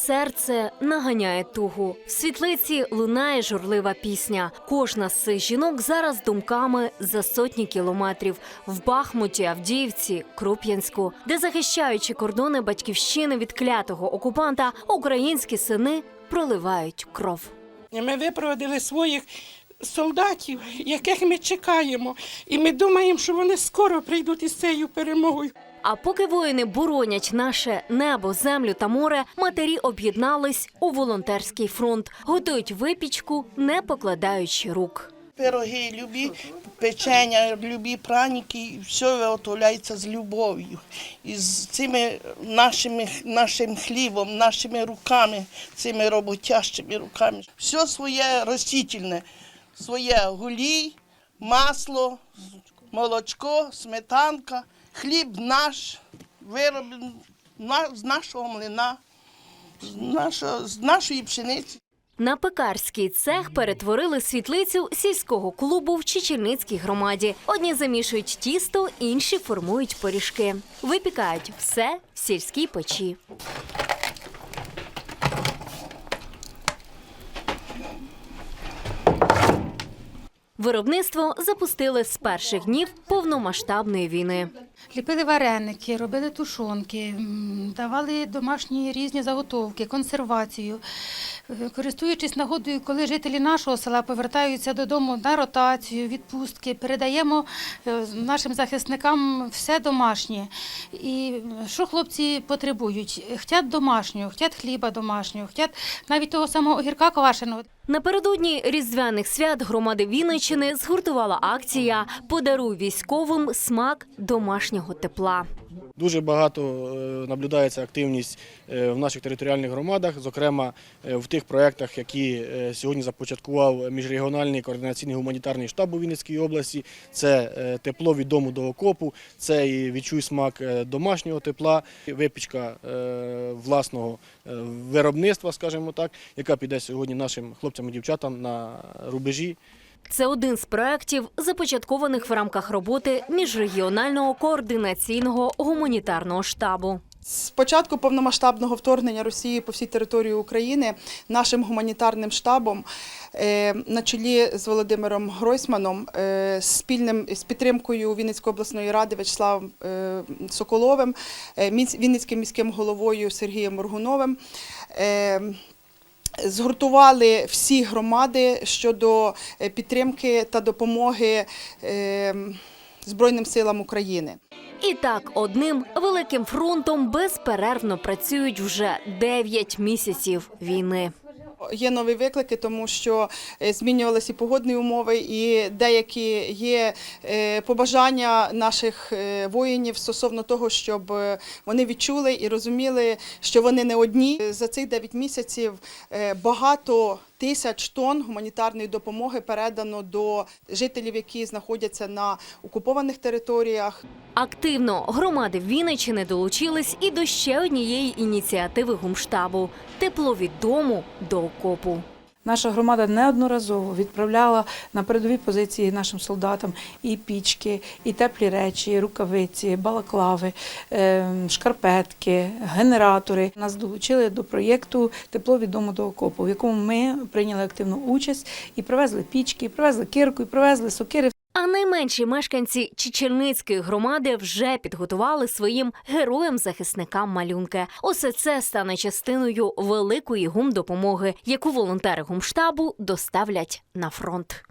Серце наганяє тугу. В світлиці лунає журлива пісня. Кожна з цих жінок зараз думками за сотні кілометрів в Бахмуті, Авдіївці, Круп'янську, де захищаючи кордони батьківщини від клятого окупанта, українські сини проливають кров. Ми випроводили своїх солдатів, яких ми чекаємо, і ми думаємо, що вони скоро прийдуть із цією перемогою. А поки воїни боронять наше небо, землю та море, матері об'єднались у волонтерський фронт, готують випічку, не покладаючи рук. Пироги, любі печення, любі праніки, все виготовляється з любов'ю. І з цими нашими, нашим хлібом, нашими руками, цими роботящими руками. Все своє ростительне, своє гулій, масло, молочко, сметанка, хліб наш, вироблений з нашого млина, з, нашого, з нашої пшениці. На пекарський цех перетворили світлицю сільського клубу в Чечільницькій громаді. Одні замішують тісто, інші формують пиріжки. Випікають все в сільській печі. Виробництво запустили з перших днів повномасштабної війни. Ліпили вареники, робили тушонки, давали домашні різні заготовки, консервацію. Е, Користуючись нагодою, коли жителі нашого села повертаються додому на ротацію, відпустки, передаємо е, нашим захисникам все домашнє. І що хлопці потребують? Хотять домашнього, хотять хліба домашнього, хотять навіть того самого огірка квашеного. Напередодні різдвяних свят громади Вінниччини згуртувала акція Подаруй військовим смак домашнього тепла. Дуже багато е, наблюдається активність е, в наших територіальних громадах, зокрема е, в тих проєктах, які сьогодні започаткував міжрегіональний координаційний гуманітарний штаб у Вінницькій області. Це тепло від дому до окопу, це і відчуй смак домашнього тепла, випічка власного виробництва, скажімо так, яка піде сьогодні нашим хлопцям і дівчатам на рубежі. Це один з проєктів, започаткованих в рамках роботи міжрегіонального координаційного гуманітарного штабу. З початку повномасштабного вторгнення Росії по всій території України нашим гуманітарним штабом е, на чолі з Володимиром Гройсманом, е, спільним з підтримкою Вінницької обласної ради Вячеславом е, Соколовим, Вінницьким міським головою Сергієм Моргуновим. Згуртували всі громади щодо е, підтримки та допомоги е, Збройним силам України. І так, одним великим фронтом безперервно працюють вже 9 місяців війни. Є нові виклики, тому що е, змінювалися погодні умови, і деякі є е, побажання наших е, воїнів стосовно того, щоб вони відчули і розуміли, що вони не одні. За цих 9 місяців багато тисяч тонн гуманітарної допомоги передано до жителів, які знаходяться на окупованих територіях. Активно громади Вінниччини долучились і до ще однієї ініціативи гумштабу тепло від дому до окопу. Наша громада неодноразово відправляла на передові позиції нашим солдатам і пічки, і теплі речі, і рукавиці, балаклави, ем, шкарпетки, генератори. Нас долучили до проєкту Тепло від до окопу, в якому ми прийняли активну участь і привезли пічки, і привезли кирку, і привезли сокири. А найменші мешканці Чечерницької громади вже підготували своїм героям-захисникам малюнки. Усе це стане частиною великої гумдопомоги, яку волонтери гумштабу доставлять на фронт.